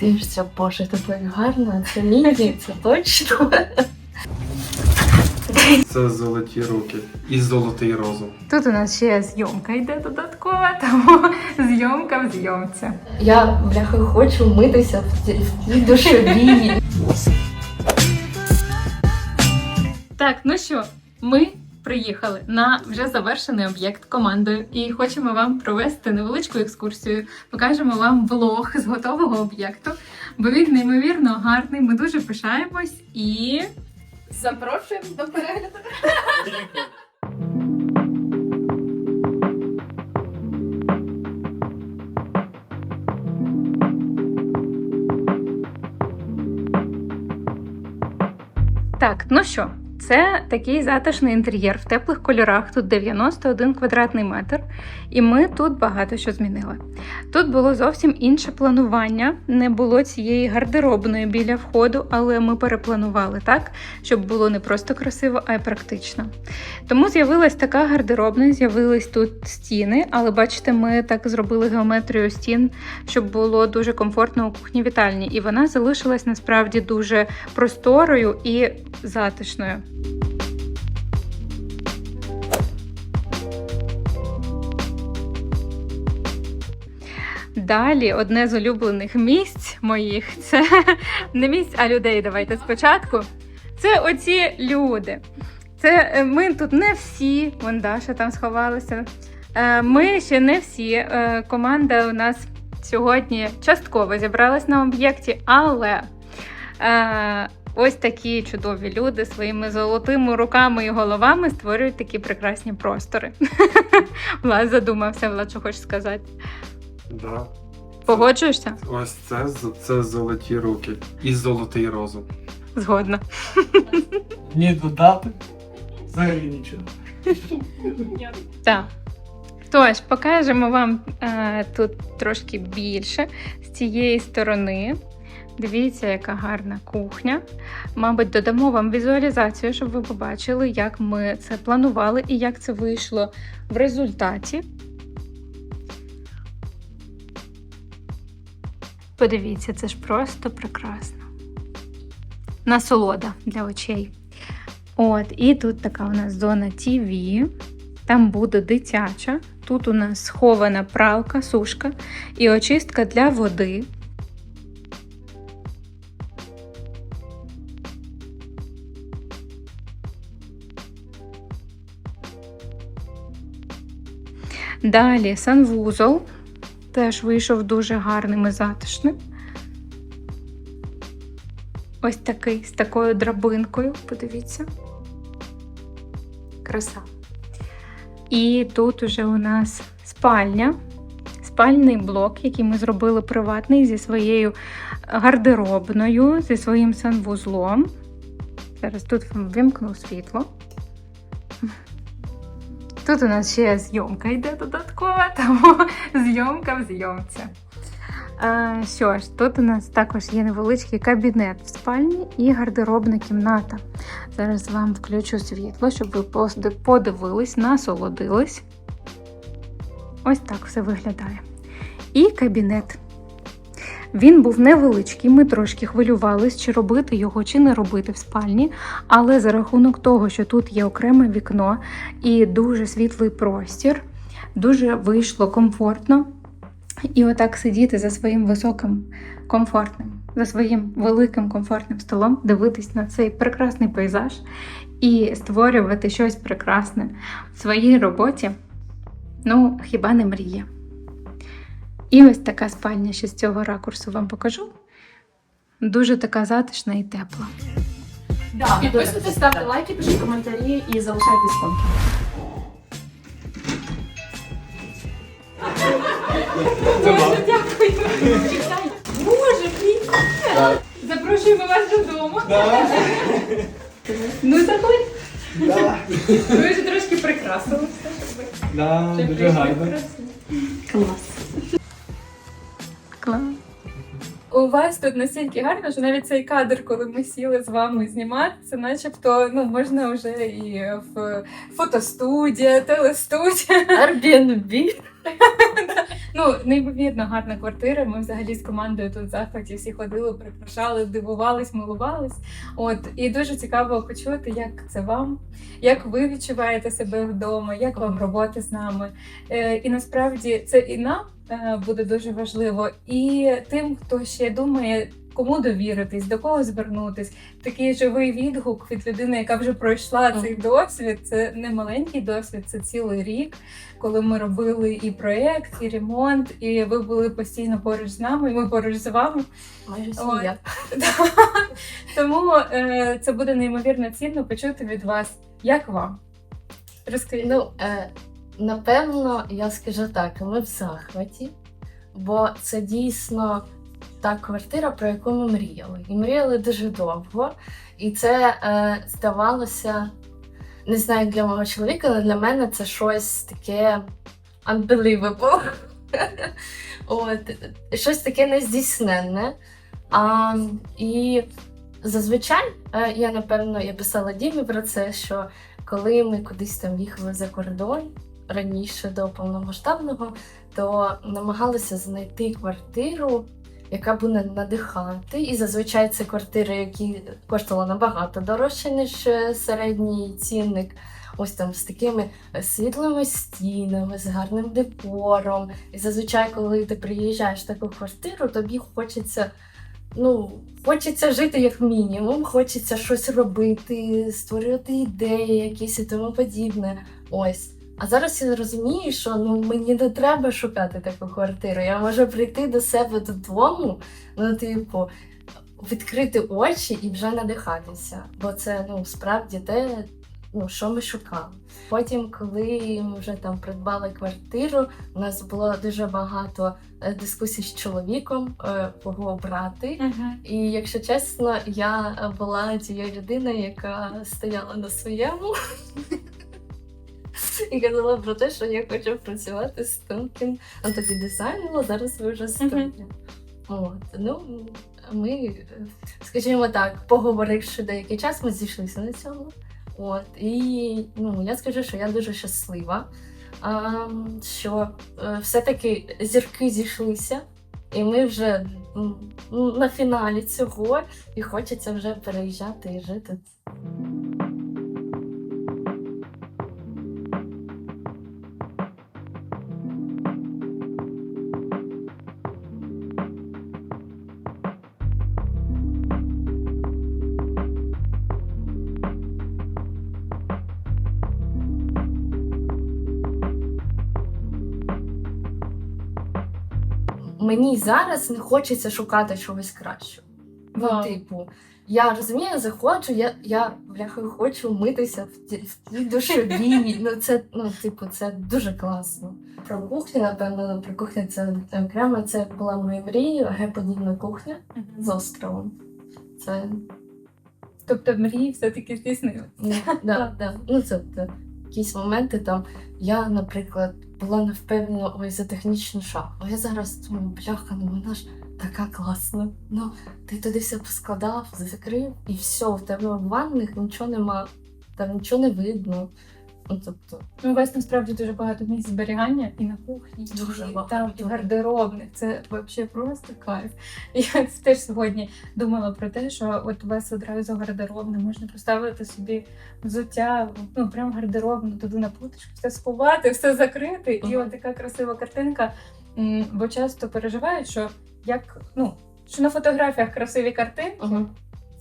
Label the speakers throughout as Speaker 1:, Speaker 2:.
Speaker 1: Дивишся, боже, це так гарно, це міді, це точно.
Speaker 2: Це золоті руки і золотий розум.
Speaker 3: Тут у нас ще зйомка йде додаткова, тому зйомка в зйомці.
Speaker 1: Я, бляха, хочу митися в цій душовій.
Speaker 3: Так, ну що, ми приїхали на вже завершений об'єкт командою і хочемо вам провести невеличку екскурсію. Покажемо вам влог з готового об'єкту, бо він неймовірно гарний. Ми дуже пишаємось і запрошуємо до перегляду. Так, ну що, це такий затишний інтер'єр в теплих кольорах. Тут 91 квадратний метр, і ми тут багато що змінили. Тут було зовсім інше планування, не було цієї гардеробної біля входу, але ми перепланували так, щоб було не просто красиво, а й практично. Тому з'явилась така гардеробна, з'явились тут стіни, але бачите, ми так зробили геометрію стін, щоб було дуже комфортно у кухні вітальні, і вона залишилась насправді дуже просторою і затишною. Далі одне з улюблених місць моїх це не місць, а людей. Давайте спочатку. Це оці люди. Це е, ми тут не всі, вон там сховалася. Е, Ми ще не всі. Е, Команда у нас сьогодні частково зібралась на об'єкті, але ось такі чудові люди своїми золотими руками і головами створюють такі прекрасні простори. Влад задумався, Влад, що хочеш сказати.
Speaker 2: Да.
Speaker 3: Погоджуєшся?
Speaker 2: Ось це, це золоті руки і золотий розум.
Speaker 3: Згодна.
Speaker 4: Ні додати. Взагалі нічого.
Speaker 3: Так. Тож, покажемо вам е, тут трошки більше з цієї сторони. Дивіться, яка гарна кухня. Мабуть, додамо вам візуалізацію, щоб ви побачили, як ми це планували і як це вийшло в результаті. Подивіться, це ж просто прекрасно. Насолода для очей. От, і тут така у нас зона TV. Там буде дитяча. Тут у нас схована пралка, сушка і очистка для води. Далі санвузол. Теж вийшов дуже гарним і затишним. Ось такий з такою драбинкою. Подивіться. Краса. І тут уже у нас спальня, спальний блок, який ми зробили приватний зі своєю гардеробною, зі своїм санвузлом. Зараз тут вимкну світло. Тут у нас ще зйомка йде додаткова, тому зйомка в зйомці. А, що ж, тут у нас також є невеличкий кабінет в спальні і гардеробна кімната. Зараз вам включу світло, щоб ви подивились, насолодились. Ось так все виглядає. І кабінет. Він був невеличкий, ми трошки хвилювались, чи робити його, чи не робити в спальні. Але за рахунок того, що тут є окреме вікно і дуже світлий простір, дуже вийшло комфортно. І отак сидіти за своїм високим, комфортним, за своїм великим комфортним столом, дивитись на цей прекрасний пейзаж і створювати щось прекрасне в своїй роботі, ну, хіба не мріє. І ось така спальня ще з цього ракурсу вам покажу. Дуже така затишна і тепла.
Speaker 1: Підписуйтесь, ставте лайки, пишіть коментарі і залишайтесь там.
Speaker 3: Боже, привіт! Запрошуємо вас додому. Ну, заходь. Ви вже трошки прикрасили все, щоб ви
Speaker 4: дуже гарно.
Speaker 1: Клас.
Speaker 3: Клас. У вас тут настільки гарно, що навіть цей кадр, коли ми сіли з вами знімати, це начебто ну, можна вже і в фотостудія, телестудія.
Speaker 1: Airbnb.
Speaker 3: Ну, неймовірно гарна квартира. Ми взагалі з командою тут в захваті всі ходили, прикрашали, дивувались, милувались. От і дуже цікаво почути, як це вам, як ви відчуваєте себе вдома, як вам робота з нами. Е, і насправді це і нам буде дуже важливо, і тим, хто ще думає. Кому довіритись, до кого звернутись, такий живий відгук від людини, яка вже пройшла цей досвід. Це не маленький досвід, це цілий рік, коли ми робили і проєкт, і ремонт, і ви були постійно поруч з нами, і ми поруч з вами.
Speaker 1: Майже сім'я.
Speaker 3: Тому е, це буде неймовірно цінно почути від вас. Як вам? Розкажіть.
Speaker 5: Ну, е, напевно, я скажу так, ми в захваті, бо це дійсно та квартира, про яку ми мріяли. І мріяли дуже довго. І це е, здавалося, не знаю, для мого чоловіка, але для мене це щось таке unbelievable. Щось таке нездійсненне. І зазвичай е, я, напевно, я писала Дімі про це, що коли ми кудись там їхали за кордон раніше до повномасштабного, то намагалися знайти квартиру, яка буде надихати. І зазвичай це квартири, які коштували набагато дорожче, ніж е, середній цінник. Ось там з такими світлими стінами, з гарним декором. І зазвичай, коли ти приїжджаєш в таку квартиру, тобі хочеться. Ну, хочеться жити як мінімум, хочеться щось робити, створювати ідеї якісь і тому подібне. Ось. А зараз я розумію, що ну мені не треба шукати таку квартиру. Я можу прийти до себе додому, ну, типу, відкрити очі і вже надихатися. Бо це ну справді те, ну, що ми шукали. Потім, коли ми вже там придбали квартиру, у нас було дуже багато е, дискусій з чоловіком, е, кого обрати.
Speaker 3: Мгм.
Speaker 5: І якщо чесно, я була тією людиною, яка стояла на своєму. І казала про те, що я хочу працювати з тонким. Ну тоді дизайном, зараз ви вже з. От, ну, ми, скажімо так, поговоривши деякий час, ми зійшлися на цьому. От, і ну, я скажу, що я дуже щаслива, а, що е, все-таки зірки зійшлися, і ми вже на фіналі цього, і хочеться вже переїжджати і жити. Мені зараз не хочеться шукати чогось кращого. Ну, типу, я розумію, я заходжу, я, я бляха, хочу митися в в тій душовій. Ну, це, ну, типу, це дуже класно. Про кухню, напевно, про кухню це окремо. Це була моя мрія, геподібна кухня з островом. Це
Speaker 3: Тобто мрії все-таки здійснили.
Speaker 5: Ну, да, да. ну це якісь моменти там. Я, наприклад, була не впевнена ой, за технічну шаху. Я зараз думаю, бляха, ну вона ж така класна. Ну, ти туди все поскладав, закрив, і все, в тебе в ванних нічого нема, там нічого не видно. Ну, тобто,
Speaker 3: Ну, у вас насправді дуже багато місць зберігання і на кухні,
Speaker 5: Дуже
Speaker 3: і
Speaker 5: багато.
Speaker 3: там і гардеробних. Це взагалі просто кайф. Я теж сьогодні думала про те, що от у вас одразу гардеробне, можна поставити собі взуття, ну прям гардеробну туди на плиточку, все сховати, все закрити. І от така красива картинка. Бо часто переживають, що як ну що на фотографіях красиві картинки,
Speaker 5: угу.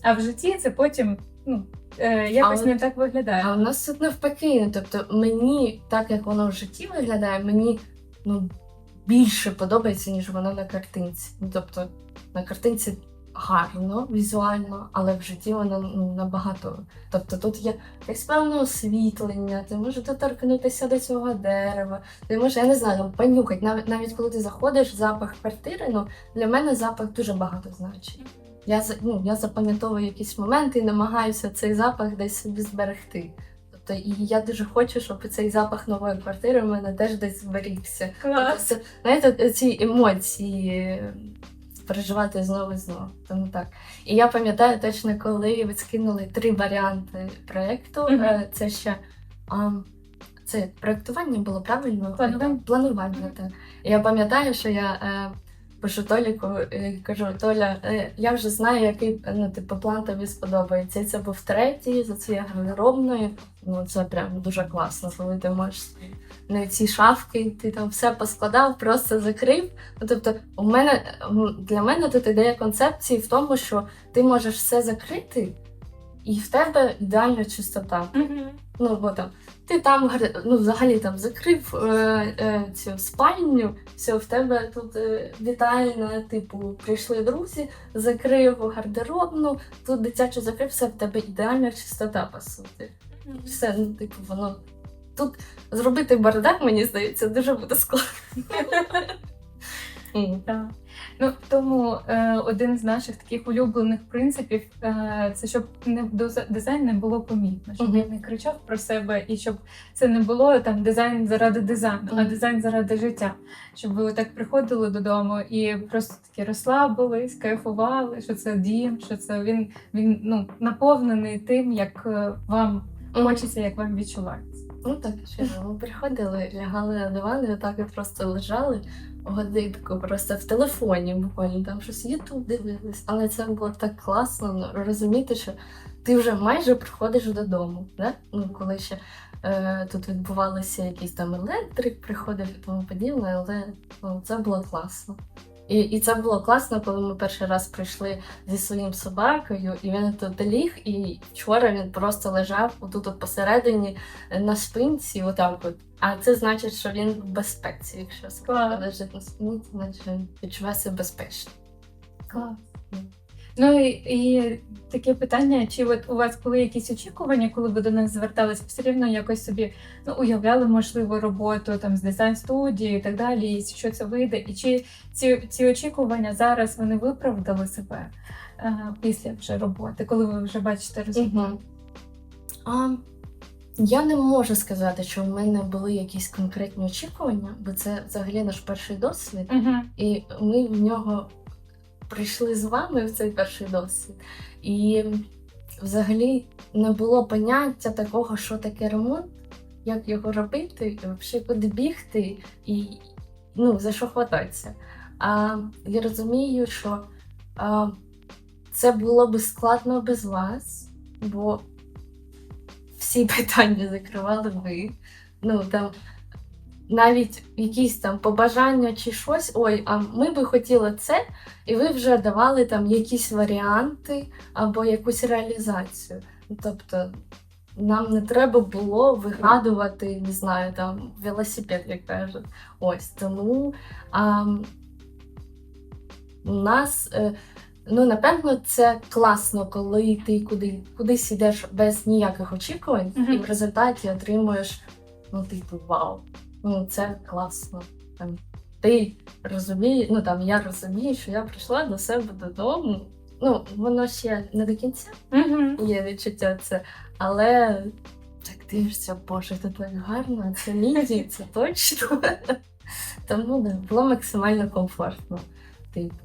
Speaker 3: а в житті це потім ну е, якось не так виглядає.
Speaker 5: А у нас тут навпаки. Ну, Тобто, мені, так як воно в житті виглядає, мені ну, більше подобається, ніж воно на картинці. Ну, тобто, на картинці гарно, візуально, але в житті воно ну, набагато. Тобто тут є якесь певне освітлення, ти можеш доторкнутися до цього дерева, ти можеш, я не знаю, понюхати. Навіть навіть коли ти заходиш, запах квартири, ну для мене запах дуже багато значить. Я, ну, я запам'ятовую якісь моменти і намагаюся цей запах десь собі зберегти. Тобто, і я дуже хочу, щоб цей запах нової квартири в мене теж десь зберігся. Тобто, знаєте, ці емоції е, переживати знову і знову. Тому так. І я пам'ятаю точно, коли ви скинули три варіанти проєкту.
Speaker 3: Мгм.
Speaker 5: е, Це ще. а, це проектування було правильно
Speaker 3: Планування.
Speaker 5: планування. Так. Я пам'ятаю, що я е, пишу Толіку і кажу: Толя, е, я вже знаю, який ну, типу, план тобі сподобається. І це був третій за цією гардеробною. Ну це прям дуже класно, коли ти можеш не ці шафки, ти там все поскладав, просто закрив. Ну, тобто, у мене для мене тут ідея концепції в тому, що ти можеш все закрити, і в тебе ідеальна чистота. Ну, бо там ти там ну, взагалі там закрив е, е, цю спальню, все, в тебе тут е, вітальна, типу, прийшли друзі, закрив гардеробну, тут дитячу закрив, все в тебе ідеальна чистота, по суті. Все, ну, типу, воно. Тут зробити бардак, мені здається, дуже буде складно.
Speaker 3: Так. Ну тому е, один з наших таких улюблених принципів е, це щоб не дизайн не було помітно, щоб він не кричав про себе, і щоб це не було там дизайн заради дизайну, а дизайн заради життя. Щоб ви так приходили додому і просто такі розслабились, кайфували, що це дім, що це він, він ну наповнений тим, як е, вам хочеться, як вам відчувається.
Speaker 5: Ну так, що ми приходили, лягали на диван і от просто лежали годинку, просто в телефоні буквально там щось Ютуб дивились. Але це було так класно ну, розуміти, що ти вже майже приходиш додому. Да? Ну, коли ще е, тут відбувалися якісь там електрик, приходив і тому подібне, але ну, це було класно. І, і це було класно, коли ми перший раз прийшли зі своїм собакою, і він тут ліг, і вчора він просто лежав отут от посередині на спинці, отак от. А це значить, що він в безпеці. Якщо собака лежить на спинці, значить він відчуває себе безпечно.
Speaker 3: Клас. Ну і, і таке питання: чи от у вас були якісь очікування, коли ви до нас звертались, все рівно якось собі ну, уявляли можливо роботу там з дизайн студії і так далі, і що це вийде? І чи ці, ці очікування зараз вони виправдали себе е, після вже роботи, коли ви вже бачите результат?
Speaker 5: Угу. А, я не можу сказати, що в мене були якісь конкретні очікування, бо це взагалі наш перший досвід.
Speaker 3: Угу.
Speaker 5: І ми в нього прийшли з вами в цей перший досвід. І взагалі не було поняття такого, що таке ремонт, як його робити, взагалі куди бігти і ну, за що хвататися. А я розумію, що а, це було би складно без вас, бо всі питання закривали ви. Ну, там, навіть якісь там побажання чи щось, ой, а ми би хотіли це, і ви вже давали там якісь варіанти або якусь реалізацію. Тобто нам не треба було вигадувати, не знаю, там велосипед, як кажуть. Ось тому а, у нас. е, Ну, напевно, це класно, коли ти куди, кудись йдеш без ніяких очікувань,
Speaker 3: Мгм.
Speaker 5: і в результаті отримуєш, ну, типу, вау. Ну, це класно. Там, ти розумієш, ну там я розумію, що я прийшла до себе додому. Ну, воно ще не до кінця
Speaker 3: Угу.
Speaker 5: є відчуття це, але так дивишся, боже, це так гарно, це міді, це точно. Тому да, було максимально комфортно. Типу,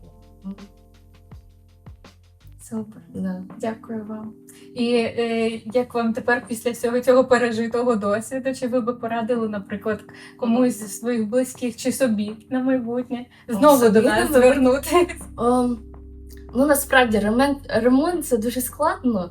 Speaker 3: Супер.
Speaker 5: да.
Speaker 3: Дякую вам. І е, як вам тепер після всього цього пережитого досвіду? Чи ви би порадили, наприклад, комусь зі своїх близьких чи собі на майбутнє знову до нас звернутися?
Speaker 5: Ем, ну насправді ремонт, ремонт це дуже складно.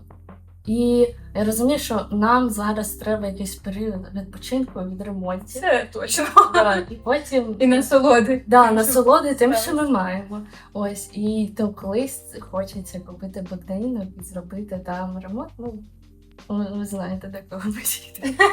Speaker 5: І я розумію, що нам зараз треба якийсь період відпочинку від ремонтів.
Speaker 3: Це точно.
Speaker 5: Да, і потім
Speaker 3: І насолоди.
Speaker 5: Да, насолоди тим, що ми маємо. Ось, і то колись хочеться купити будинок і зробити там ремонт. Ну, ви, ви знаєте, до кого ми їдемо.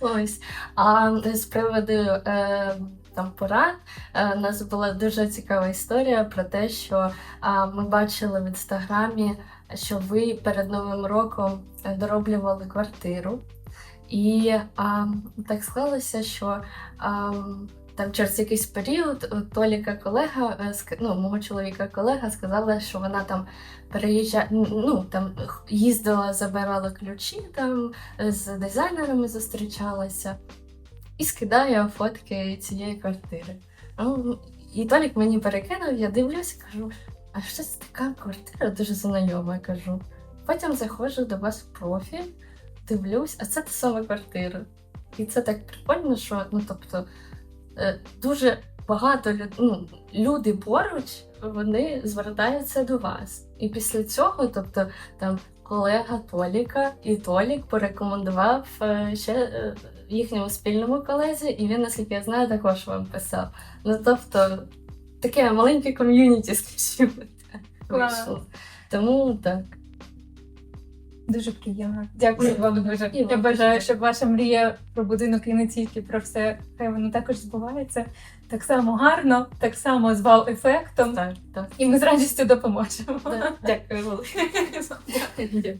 Speaker 5: Ось. А з приводу е, там порад, е, у нас була дуже цікава історія про те, що а, ми бачили в інстаграмі, що ви перед Новим роком дороблювали квартиру. І а, так склалося, що а, там через якийсь період е, Толіка колега, е, ну, мого чоловіка колега сказала, що вона там переїжджає, ну там їздила, забирала ключі там е, з дизайнерами зустрічалася і скидає фотки цієї квартири. І Толік мені перекинув, я дивлюсь, кажу, а що це така квартира дуже знайома, я кажу. Потім заходжу до вас в профіль, дивлюсь, а це та сама квартира. І це так прикольно, що ну тобто е, дуже багато люд, ну, люди поруч вони звертаються до вас. І після цього, тобто там колега Толіка і Толік порекомендував е, ще е, їхньому спільному колезі, і він, наскільки я знаю, також вам писав. Ну тобто таке маленьке ком'юніті, скажімо так, вийшло. Тому так.
Speaker 3: Дуже приємно. Дякую вам дуже. Я бажаю,
Speaker 5: дуже.
Speaker 3: щоб ваша мрія про будинок і не тільки про все, хай воно також збувається так само гарно, так само з вау-ефектом.
Speaker 5: Так, так.
Speaker 3: І ми з радістю допоможемо.
Speaker 5: так. Дякую велике.
Speaker 3: Дякую.